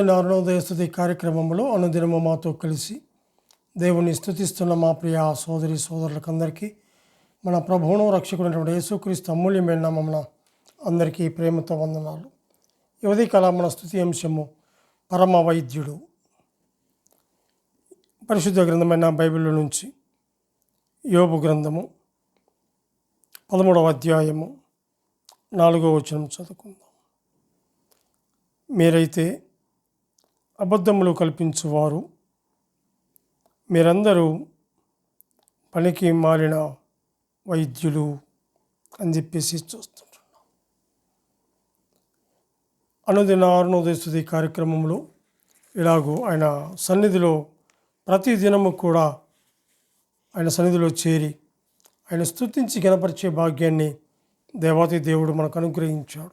అనుదిన అరుణోదయ స్థుతి కార్యక్రమంలో అనుదినము మాతో కలిసి దేవుని స్థుతిస్తున్న మా ప్రియ సోదరి సోదరులకందరికీ మన ప్రభువును రక్షకుడైనటువంటి యేసుక్రీస్తు అమూల్యమైన నామమున అందరికీ ప్రేమతో వందనాలు. యువతి కళ మన స్థుతి అంశము పరమ వైద్యుడు. పరిశుద్ధ గ్రంథమైన బైబిల్ నుంచి యోబు గ్రంథము పదమూడవ అధ్యాయము నాలుగో వచనం చదువుకుందాం. మీరైతే అబద్ధములు కల్పించువారు. మీరందరూ పనికి మారిన వైద్యులు అని చెప్పేసి చూస్తుంటున్నాం. అనుదిన అరుణోదయస్తుతి కార్యక్రమంలో ఇలాగూ ఆయన సన్నిధిలో ప్రతి దినము కూడా ఆయన సన్నిధిలో చేరి ఆయన స్తుతించి గణపరిచే భాగ్యాన్ని దేవాతి దేవుడు మనకు అనుగ్రహించాడు.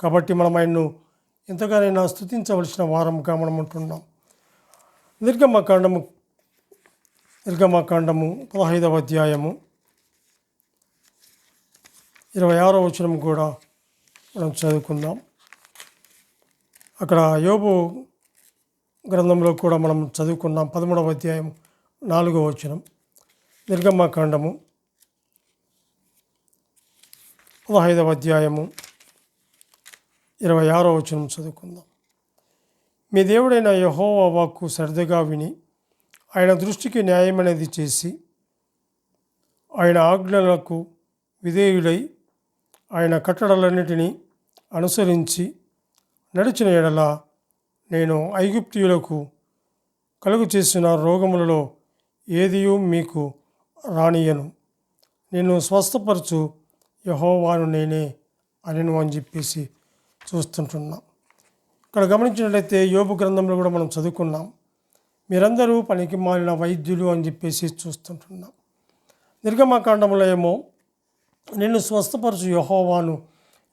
కాబట్టి మనం ఆయన్ను ఎంతగానైనా స్థుతించవలసిన వారంగా మనం ఉంటున్నాం నిర్గమకాండము నిర్గమకాండము పదహైదవ అధ్యాయము ఇరవై ఆరో వచనం కూడా మనం చదువుకుందాం. అక్కడ యోబు గ్రంథంలో కూడా మనం చదువుకున్నాం పదమూడవ అధ్యాయం నాలుగో వచనం. నిర్గమకాండము పదహైదవ అధ్యాయము ఇరవై ఆరో వచనం చదువుకుందాం. మీ దేవుడైన యహోవా వాక్కు శ్రద్ధగా విని ఆయన దృష్టికి న్యాయమనేది చేసి ఆయన ఆజ్ఞలకు విధేయుడై ఆయన కట్టడలన్నిటినీ అనుసరించి నడిచిన ఎడల నేను ఐగుప్తియులకు కలుగు చేసిన రోగములలో ఏదియూ మీకు రానియను నేను స్వస్థపరచు యహోవాను నేనే అనిను అని చెప్పేసి చూస్తుంటున్నాం. ఇక్కడ గమనించినట్లయితే యోబు గ్రంథంలో కూడా మనం చదువుకున్నాం. మీరందరూ పనికి మాలిన వైద్యులు అని చెప్పేసి చూస్తుంటున్నాం. నిర్గమకాండంలో ఏమో నిన్ను స్వస్థపరచు యహోవాను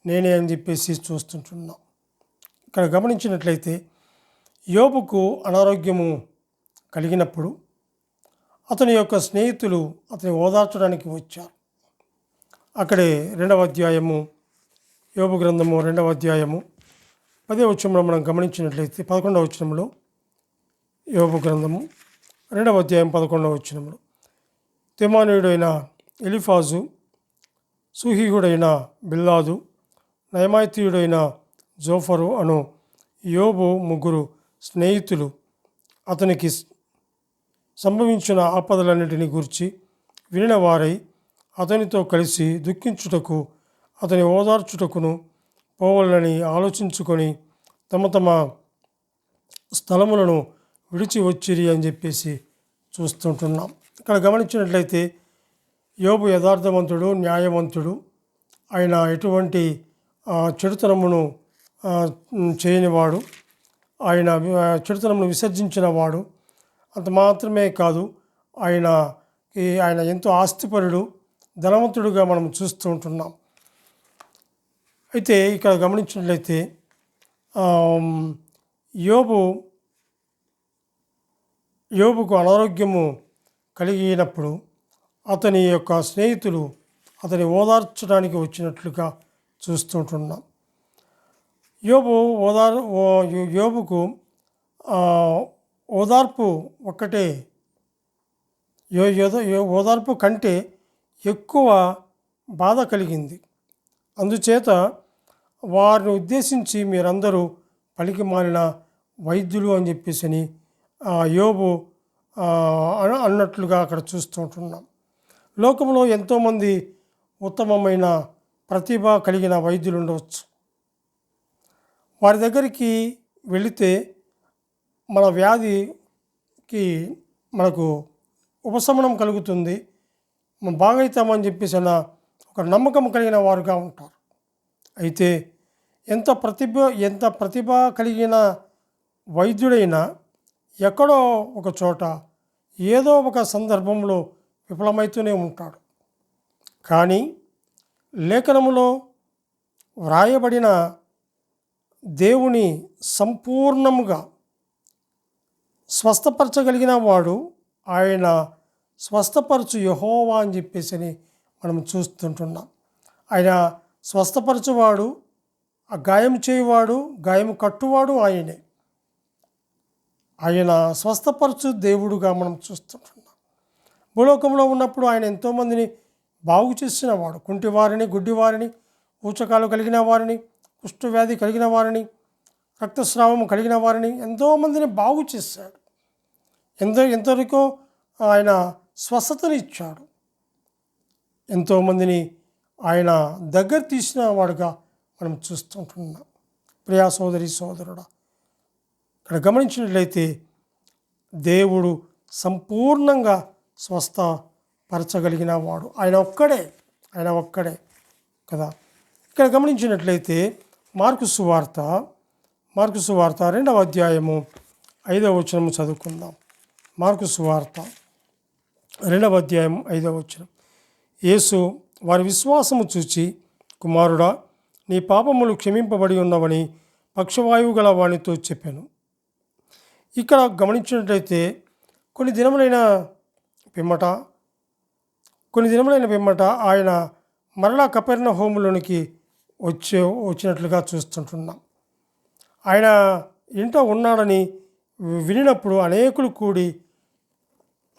నేనే అని చెప్పేసి చూస్తుంటున్నాం. ఇక్కడ గమనించినట్లయితే యోబుకు అనారోగ్యము కలిగినప్పుడు అతని యొక్క స్నేహితులు అతని ఓదార్చడానికి వచ్చారు. అక్కడే రెండవ అధ్యాయము యోబు గ్రంథము రెండవ అధ్యాయము. పదే వచ్చంలో మనం గమనించినట్లయితే పదకొండవ వచనంలో యోబు గ్రంథము రెండవ అధ్యాయం పదకొండవ వచనంలో తెమానీయుడైన ఎలిఫాజు సుహీహుడైన బిల్లాదు నయమాయితీయుడైన జోఫరు అను యోబు ముగ్గురు స్నేహితులు అతనికి సంభవించిన ఆపదలన్నిటిని గురించి వినిన వారై అతనితో కలిసి దుఃఖించుటకు అతని ఓదార్చుటకును పోవాలని ఆలోచించుకొని తమ తమ స్థలములను విడిచి వచ్చిరి అని చెప్పేసి చూస్తుంటున్నాం. ఇక్కడ గమనించినట్లయితే యోబు యథార్థవంతుడు న్యాయవంతుడు. ఆయన ఎటువంటి చెడుతనమును చేయనివాడు. ఆయన చెడుతనమును విసర్జించిన వాడు. అంత మాత్రమే కాదు ఆయన ఈ ఆయన ఎంతో ఆస్తిపరుడు ధనవంతుడుగా మనం చూస్తూ ఉంటున్నాం. అయితే ఇక్కడ గమనించినట్లయితే యోబు యోబుకు అనారోగ్యము కలిగినప్పుడు అతని యొక్క స్నేహితులు అతని ఓదార్చడానికి వచ్చినట్లుగా చూస్తుంటున్నాం యోబు ఓదార్ ఓ- యో- యోబుకు ఓదార్పు ఒక్కటే యో యో- ఓదార్పు కంటే ఎక్కువ బాధ కలిగింది. అందుచేత వారిని ఉద్దేశించి మీరందరూ పలికి మాలిన వైద్యులు అని చెప్పేసి అని, ఆ, యోబు అన్నట్లుగా అక్కడ చూస్తూ ఉంటున్నాం లోకంలో ఎంతోమంది ఉత్తమమైన ప్రతిభ కలిగిన వైద్యులు ఉండవచ్చు. వారి దగ్గరికి వెళితే మన వ్యాధికి మనకు ఉపశమనం కలుగుతుంది. మనం బాగైతామని చెప్పేసి అన్న ఒక నమ్మకం కలిగిన వారుగా ఉంటారు. అయితే ఎంత ప్రతిభ ఎంత ప్రతిభ కలిగిన వైద్యుడైనా ఎక్కడో ఒక చోట ఏదో ఒక సందర్భంలో విఫలమవుతూనే ఉంటాడు. కానీ లేఖనములో వ్రాయబడిన దేవుని సంపూర్ణముగా స్వస్థపరచగలిగిన వాడు ఆయన స్వస్థపరచు యహోవా అని చెప్పేసి అని మనం చూస్తుంటున్నాం. ఆయన స్వస్థపరచువాడు ఆ గాయం చేయువాడు గాయం కట్టువాడు ఆయనే. ఆయన స్వస్థపరచు దేవుడుగా మనం చూస్తుంటున్నాం. భూలోకంలో ఉన్నప్పుడు ఆయన ఎంతోమందిని బాగు చేసిన వాడు కుంటి వారిని గుడ్డి వారిని ఊచకాలు కలిగిన వారిని కుష్ఠవ్యాధి కలిగిన వారిని రక్తస్రావం కలిగిన వారిని ఎంతోమందిని బాగు చేశాడు. ఎంతో ఎంతవరకు ఆయన స్వస్థతనిచ్చాడు. ఎంతోమందిని ఆయన దగ్గర తీసిన వాడుగా మనం చూస్తుంటున్నాం. ప్రియా సోదరి సోదరుడా ఇక్కడ గమనించినట్లయితే దేవుడు సంపూర్ణంగా స్వస్థపరచగలిగిన వాడు. ఆయన ఒక్కడే ఆయన ఒక్కడే కదా. ఇక్కడ గమనించినట్లయితే మార్కు సువార్త మార్కు సువార్త రెండవ అధ్యాయము ఐదవ వచనము చదువుకుందాం. మార్కు సువార్త రెండవ అధ్యాయం ఐదవ వచనం. యేసు వారి విశ్వాసము చూచి కుమారుడా నీ పాపములు క్షమింపబడి ఉన్నవని పక్షవాయువు గల వాణితో చెప్పాను. ఇక్కడ గమనించినట్లయితే కొన్ని దినములైన పిమ్మట కొన్ని దినములైన పిమ్మట ఆయన మరలా కపెర్ణ హోములోనికి వచ్చే వచ్చినట్లుగా చూస్తుంటున్నాం. ఆయన ఇంట ఉన్నాడని వినినప్పుడు అనేకులు కూడి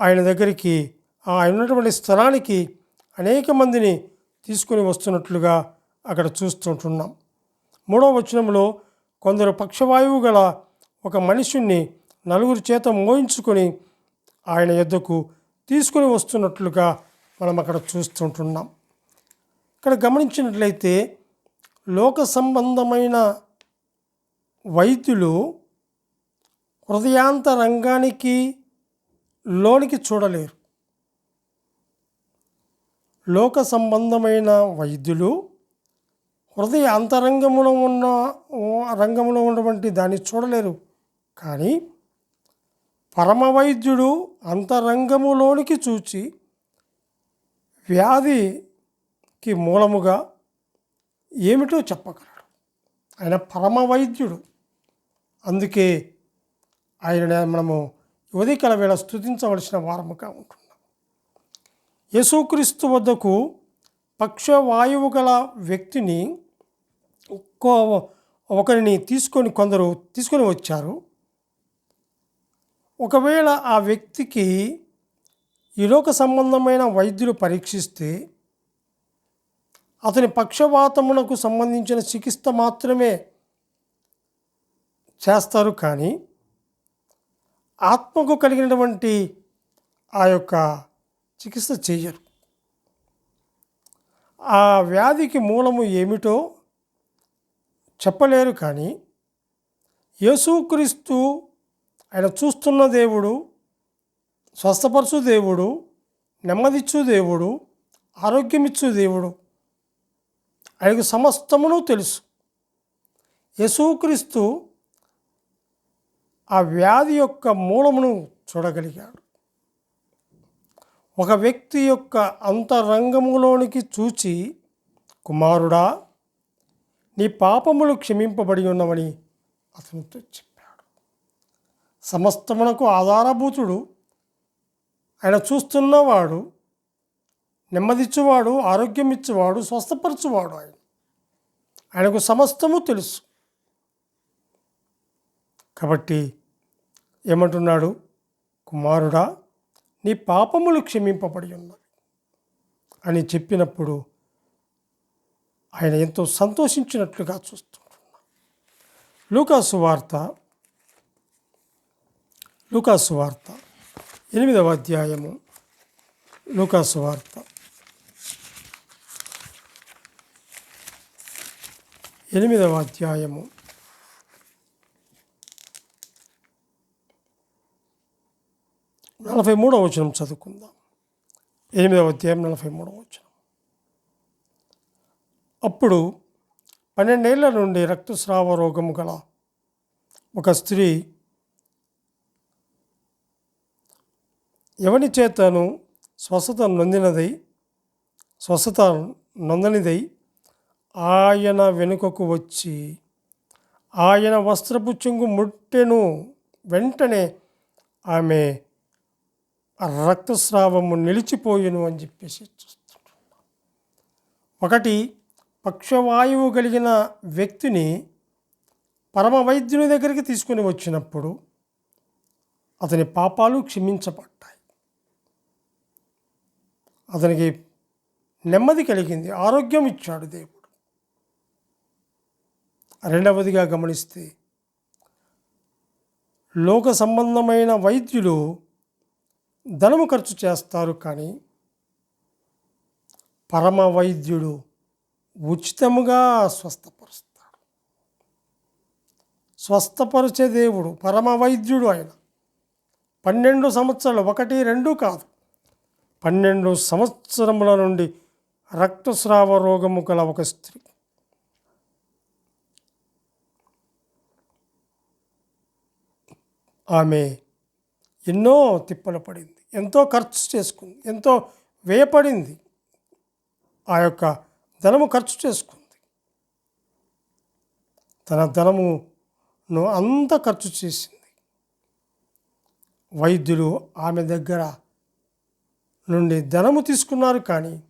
ఆయన దగ్గరికి ఆయన ఉన్నటువంటి స్థలానికి అనేక మందిని తీసుకొని వస్తున్నట్లుగా అక్కడ చూస్తుంటున్నాం. మూడవ వచనంలో కొందరు పక్షవాయువు గల ఒక మనుషుణ్ణి నలుగురు చేత మోయించుకొని ఆయన యొద్దకు తీసుకొని వస్తున్నట్లుగా మనం అక్కడ చూస్తుంటున్నాం. ఇక్కడ గమనించినట్లయితే లోక సంబంధమైన వైద్యులు హృదయాంతరంగానికి లోనికి చూడలేరు. లోక సంబంధమైన వైద్యులు హృదయ అంతరంగంలో ఉన్న రంగంలో ఉన్నటువంటి దాన్ని చూడలేరు. కానీ పరమ వైద్యుడు అంతరంగములోనికి చూచి వ్యాధికి మూలముగా ఏమిటో చెప్పగలడు. ఆయన పరమ వైద్యుడు. అందుకే ఆయన మనము ఉదయకాల వేళ స్థుతించవలసిన వారముగా ఉంటుంది యేసుక్రీస్తు వద్దకు పక్షవాయువు గల వ్యక్తిని ఒక్కో ఒకరిని తీసుకొని కొందరు తీసుకొని వచ్చారు. ఒకవేళ ఆ వ్యక్తికి ఈ సంబంధమైన వైద్యులు పరీక్షిస్తే అతని పక్షవాతమునకు సంబంధించిన చికిత్స మాత్రమే చేస్తారు కానీ ఆత్మకు కలిగినటువంటి ఆ యొక్క చికిత్స చేయరు. ఆ వ్యాధికి మూలము ఏమిటో చెప్పలేరు కానీ యేసుక్రీస్తు ఆయన చూస్తున్న దేవుడు స్వస్థపరచు దేవుడు నెమ్మదిచ్చు దేవుడు ఆరోగ్యమిచ్చు దేవుడు ఆయనకు సమస్తమును తెలుసు. యేసుక్రీస్తు ఆ వ్యాధి యొక్క మూలమును చూడగలిగాడు. ఒక వ్యక్తి యొక్క అంతరంగములోనికి చూచి కుమారుడా నీ పాపములు క్షమింపబడి ఉన్నవని అతనితో చెప్పాడు. సమస్తమునకు ఆధారభూతుడు. ఆయన చూస్తున్నవాడు నెమ్మదిచ్చువాడు ఆరోగ్యం ఇచ్చేవాడు స్వస్థపరచువాడు ఆయన. ఆయనకు సమస్తము తెలుసు. కాబట్టి ఏమంటున్నాడు? కుమారుడా నీ పాపములు క్షమింపబడి ఉన్నవి అని చెప్పినప్పుడు ఆయన ఎంతో సంతోషించినట్లుగా చూస్తుంటున్నా లూకాసు వార్త లూకాసు వార్త ఎనిమిదవ అధ్యాయము లూకాసు వార్త ఎనిమిదవ అధ్యాయము. నలభై మూడవ వచనం చదువుకుందాం. ఎనిమిదవ అధ్యాయం నలభై మూడవ వచనం. అప్పుడు పన్నెండేళ్ళ నుండి రక్తస్రావ రోగము గల ఒక స్త్రీ ఎవని చేతను స్వస్థత నొందినదై స్వస్థత నొందనిదై ఆయన వెనుకకు వచ్చి ఆయన వస్త్రపు చెంగు ముట్టెను వెంటనే ఆమె రక్తస్రావము నిలిచిపోయిను అని చెప్పేసి చూస్తుంటున్నాం ఒకటి పక్షవాయువు కలిగిన వ్యక్తిని పరమ వైద్యుని దగ్గరికి తీసుకుని వచ్చినప్పుడు అతని పాపాలు క్షమించబడ్డాయి. అతనికి నెమ్మది కలిగింది ఆరోగ్యం ఇచ్చాడు దేవుడు. రెండవదిగా గమనిస్తే లోక సంబంధమైన వైద్యులు ధనము ఖర్చు చేస్తారు కానీ పరమ వైద్యుడు ఉచితముగా స్వస్థపరుస్తాడు. స్వస్థపరిచే దేవుడు పరమ వైద్యుడు ఆయన. పన్నెండు సంవత్సరాలు ఒకటి రెండు కాదు. పన్నెండు సంవత్సరముల నుండి రక్తస్రావ రోగము గల ఒక స్త్రీ. ఆమె ఎన్నో తిప్పలు పడింది. ఎంతో ఖర్చు చేసుకుంది ఎంతో వ్యయపడింది. ఆ యొక్క ధనము ఖర్చు చేసుకుంది. తన ధనమును అంత ఖర్చు చేసింది. వైద్యులు ఆమె దగ్గర నుండి ధనము తీసుకున్నారు కానీ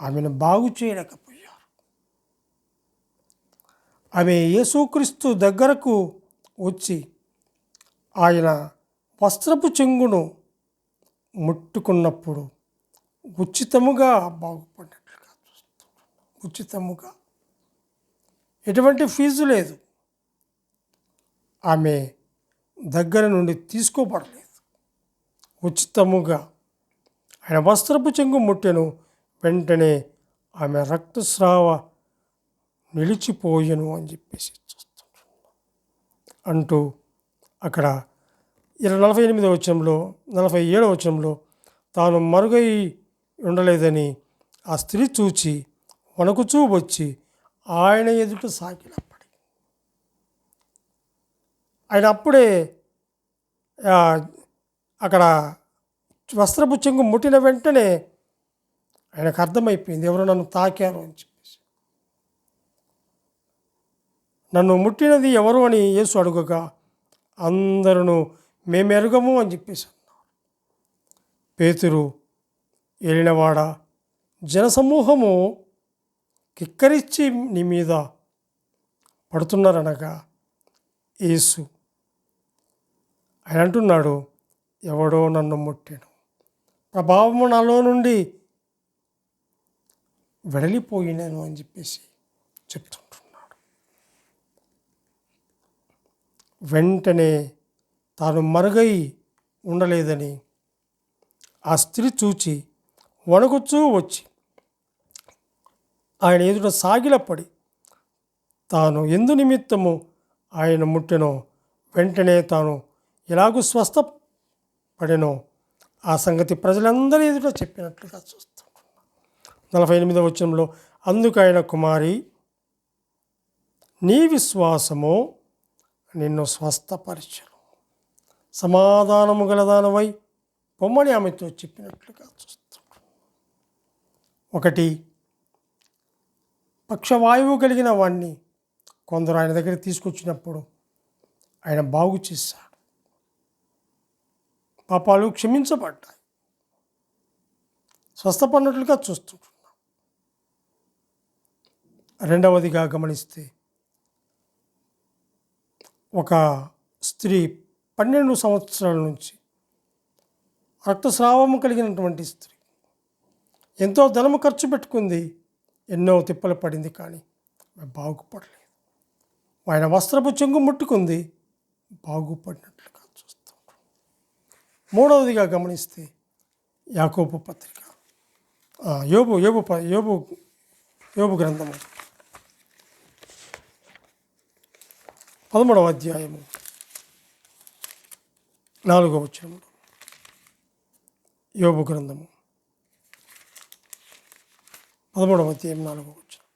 ఆమెను బాగు చేయలేకపోయారు. ఆమె యేసుక్రీస్తు దగ్గరకు వచ్చి ఆయన వస్త్రపు చెంగును ముట్టుకున్నప్పుడు ఉచితముగా బాగుపడినట్లుగా ఉచితముగా. ఎటువంటి ఫీజు లేదు. ఆమె దగ్గర నుండి తీసుకోబడలేదు. ఉచితముగా. ఆయన వస్త్రపు చెంగు ముట్టెను వెంటనే ఆమె రక్తస్రావ నిలిచిపోయెను అని చెప్పేసి చూస్తున్నాం. అంటూ అక్కడ ఇరవై నలభై ఎనిమిదో వచనంలో నలభై ఏడవ వచనంలో తాను మరుగై ఉండలేదని ఆ స్త్రీ చూచి వణకుచూ వచ్చి ఆయన ఎదుట సాగినప్పటి ఆయన అప్పుడే అక్కడ వస్త్రపు చెంగు ముట్టిన వెంటనే ఆయనకు అర్థమైపోయింది ఎవరు నన్ను తాకారు అని చెప్పేసి. నన్ను ముట్టినది ఎవరు అని యేసు అడుగగా అందరూ మేము ఎరగము అని చెప్పేసి అన్నారు పేతురు ఏలినవాడ జనసమూహము కిక్కరిచ్చి నీ మీద పడుతున్నారనగా యేసు ఆయన అంటున్నాడు ఎవడో నన్ను ముట్టాను. ప్రభావము నాలో నుండి వెడలిపోయినాను అని చెప్పేసి చెప్తుంటున్నాడు. వెంటనే తాను మరుగై ఉండలేదని ఆ స్త్రీ చూచి వణుకుచూ వచ్చి ఆయన ఎదుట సాగిలపడి తాను ఎందు నిమిత్తము ఆయన ముట్టెనో? వెంటనే తాను ఎలాగూ స్వస్థపడెనో? ఆ సంగతి ప్రజలందరి ఎదుట చెప్పినట్లుగా చూస్తాం. నలభై ఎనిమిదవ వచనంలో అందుకు ఆయన కుమారి నీ విశ్వాసము నిన్ను స్వస్థపరచను. సమాధానము గలదానవై పొమ్మని ఆమెతో చెప్పినట్లుగా చూస్తాడు ఒకటి పక్షవాయువు కలిగిన వాణ్ణి కొందరు ఆయన దగ్గర తీసుకొచ్చినప్పుడు ఆయన బాగు చేశాడు. పాపాలు క్షమించబడ్డాయి. స్వస్థపడినట్లుగా చూస్తుంటున్నాం. రెండవదిగా గమనిస్తే ఒక స్త్రీ పన్నెండు సంవత్సరాల నుంచి రక్తస్రావము కలిగినటువంటి స్త్రీ. ఎంతో ధనము ఖర్చు పెట్టుకుంది ఎన్నో తిప్పలు పడింది కానీ బాగుపడలేదు. ఆయన వస్త్రపు చెంగు ముట్టుకుంది బాగుపడినట్లుగా చూస్తాం. మూడవదిగా గమనిస్తే యాకోబు పత్రిక. యోబు యోబు ప- యోబు యోబు గ్రంథము. పదమూడవ అధ్యాయము. నాలుగవ వచనంలో యోబు గ్రంథము. పదమూడవ అధ్యాయం నాలుగవ వచనం.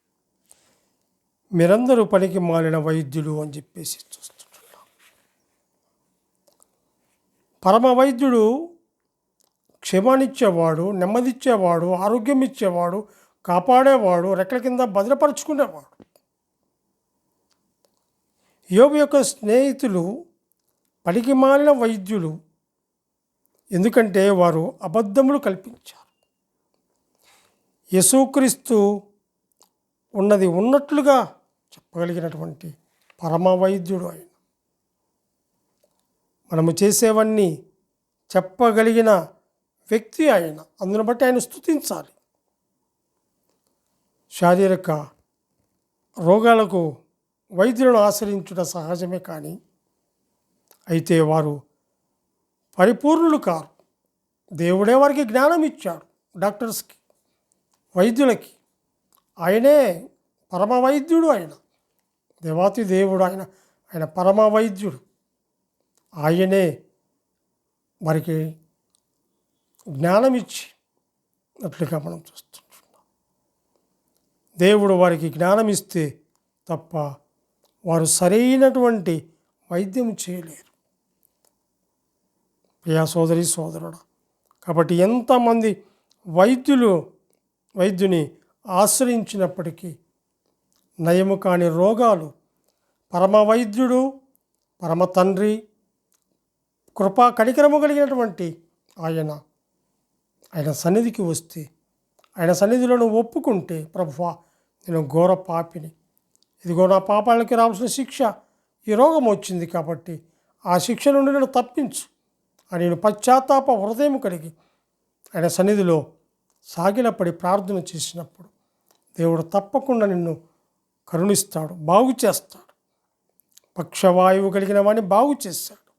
మీరందరూ పనికి మాలిన వైద్యులు అని చెప్పేసి చూస్తుంటున్నాం. పరమ వైద్యుడు క్షేమాన్నిచ్చేవాడు నెమ్మదిచ్చేవాడు ఆరోగ్యం ఇచ్చేవాడు కాపాడేవాడు రెక్కల కింద భద్రపరుచుకునేవాడు. యోగు యొక్క స్నేహితులు పడికి మాలిన వైద్యులు. ఎందుకంటే వారు అబద్ధములు కల్పించారు. యేసుక్రీస్తు ఉన్నది ఉన్నట్లుగా చెప్పగలిగినటువంటి పరమ వైద్యుడు ఆయన. మనము చేసేవన్నీ చెప్పగలిగిన వ్యక్తి ఆయన. అందును బట్టి ఆయన స్థుతించాలి శారీరక రోగాలకు వైద్యులను ఆశ్రయించుట సహజమే కానీ అయితే వారు పరిపూర్ణులు కారు. దేవుడే వారికి జ్ఞానం ఇచ్చాడు డాక్టర్స్కి వైద్యులకి. ఆయనే పరమ వైద్యుడు ఆయన. దేవాతి దేవుడు ఆయన ఆయన పరమ వైద్యుడు ఆయనే వారికి జ్ఞానం ఇచ్చి అట్లుగా మనం చూస్తుంటున్నాం. దేవుడు వారికి జ్ఞానం ఇస్తే తప్ప వారు సరైనటువంటి వైద్యం చేయలేరు. ప్రియా సోదరి సోదరుడు కాబట్టి ఎంతమంది వైద్యులు వైద్యుని ఆశ్రయించినప్పటికీ నయము కాని రోగాలు పరమ వైద్యుడు పరమ తండ్రి కృపా కనికరము కలిగినటువంటి ఆయన ఆయన సన్నిధికి వస్తే ఆయన సన్నిధిలో ఒప్పుకుంటే ప్రభువా నేను ఘోర పాపిని. ఇదిగో నా పాపాలకి రావాల్సిన శిక్ష ఈ రోగం వచ్చింది కాబట్టి ఆ శిక్ష నుండి నేను తప్పించు. ఆయన నేను పశ్చాత్తాప హృదయం కలిగి ఆయన సన్నిధిలో సాగిలపడి ప్రార్థన చేసినప్పుడు దేవుడు తప్పకుండా నిన్ను కరుణిస్తాడు బాగు చేస్తాడు. పక్షవాయువు కలిగిన వాడిని బాగు చేశాడు.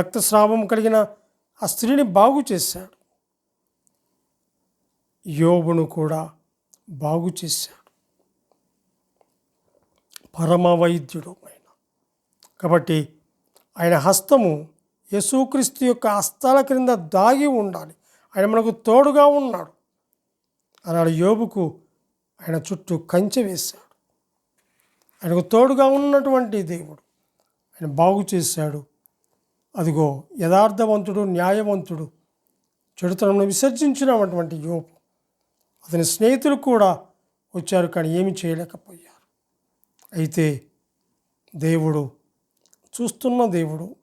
రక్తస్రావం కలిగిన ఆ స్త్రీని బాగు చేశాడు. యోగును కూడా బాగు చేశాడు. పరమ వైద్యుడు ఆయన. కాబట్టి ఆయన హస్తము యేసుక్రీస్తు యొక్క హస్తాల క్రింద దాగి ఉండాలి. ఆయన మనకు తోడుగా ఉన్నాడు. అన్నాడు యోబుకు ఆయన చుట్టూ కంచె వేశాడు. ఆయనకు తోడుగా ఉన్నటువంటి దేవుడు ఆయన బాగు చేశాడు. అదిగో యథార్థవంతుడు న్యాయవంతుడు చెడుతనంను విసర్జించినటువంటి యోపు అతని స్నేహితులు కూడా వచ్చారు కానీ ఏమి చేయలేకపోయారు. అయితే దేవుడు చూస్తున్న దేవుడు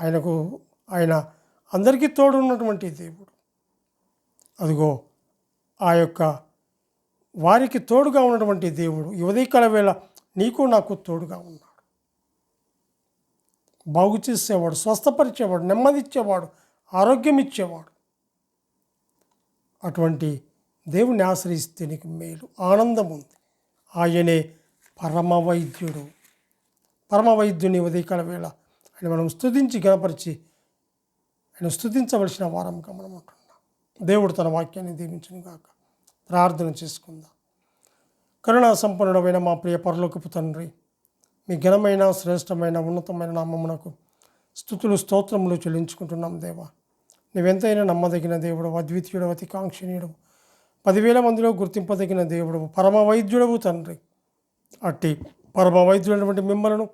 ఆయనకు ఆయన అందరికీ తోడున్నటువంటి దేవుడు. అదిగో ఆ యొక్క వారికి తోడుగా ఉన్నటువంటి దేవుడు ఈ ఉదయకాల వేళ నీకు నాకు తోడుగా ఉన్నాడు. బాగు చేసేవాడు స్వస్థపరిచేవాడు నెమ్మదిచ్చేవాడు ఆరోగ్యం ఇచ్చేవాడు. అటువంటి దేవుని ఆశ్రయిస్తే నీకు మేలు ఆనందం ఉంది. ఆయనే పరమ వైద్యుడు పరమ వైద్యుని ఉదయకాల వేళ ఆయన మనం స్తుతించి గణపరిచి ఆయన స్థుతించవలసిన వారంగా మనం ఉంటున్నాం దేవుడు తన వాక్యాన్ని దీవించను గాక. ప్రార్థన చేసుకుందాం? కరుణా సంపన్నుడమైన మా ప్రియ పరలోకపు తండ్రి మీ ఘనమైన శ్రేష్టమైన ఉన్నతమైన నామమునకు స్థుతులు స్తోత్రములు చెల్లించుకుంటున్నాం దేవా. నువ్వెంతైనా నమ్మదగిన దేవుడు అద్వితీయుడు అతి కాంక్షణీయుడు పదివేల మందిలో గుర్తింపదగిన దేవుడు పరమ వైద్యుడవు తండ్రి. అట్టి పరమ వైద్యుడైనటువంటి మిమ్మలను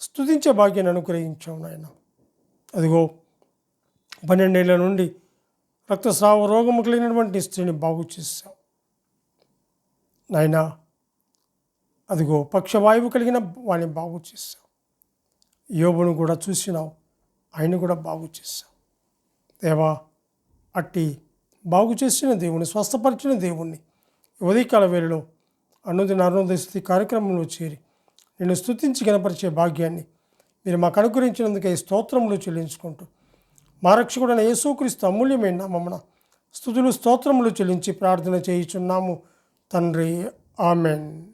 స్థుతించే భాగ్యాన్ని అనుగ్రహించావు నాయన. అదిగో పన్నెండేళ్ళ నుండి రక్తస్రావ రోగము కలిగినటువంటి స్త్రీని బాగు చేశాం నాయనా అదిగో పక్షవాయువు కలిగిన వాడిని బాగు చేశాం యోబును కూడా చూసినావు ఆయన కూడా బాగు చేశాం దేవా అట్టి బాగు చేసిన దేవుని స్వస్థపరిచిన దేవుణ్ణి ఉదయకాల వేళలో అనుదిన అరుణోదయ స్థితి కార్యక్రమంలో చేరి నేను స్థుతించి కనపరిచే భాగ్యాన్ని మీరు మాకు అనుగ్రహించినందుకే స్తోత్రములు చెల్లించుకుంటూ. మా రక్షకుడైన యేసుక్రీస్తు అమూల్యమైన మమ్మన స్థుతులు స్తోత్రములు చెల్లించి ప్రార్థన చేయుచున్నాము. తండ్రి ఆమెన్.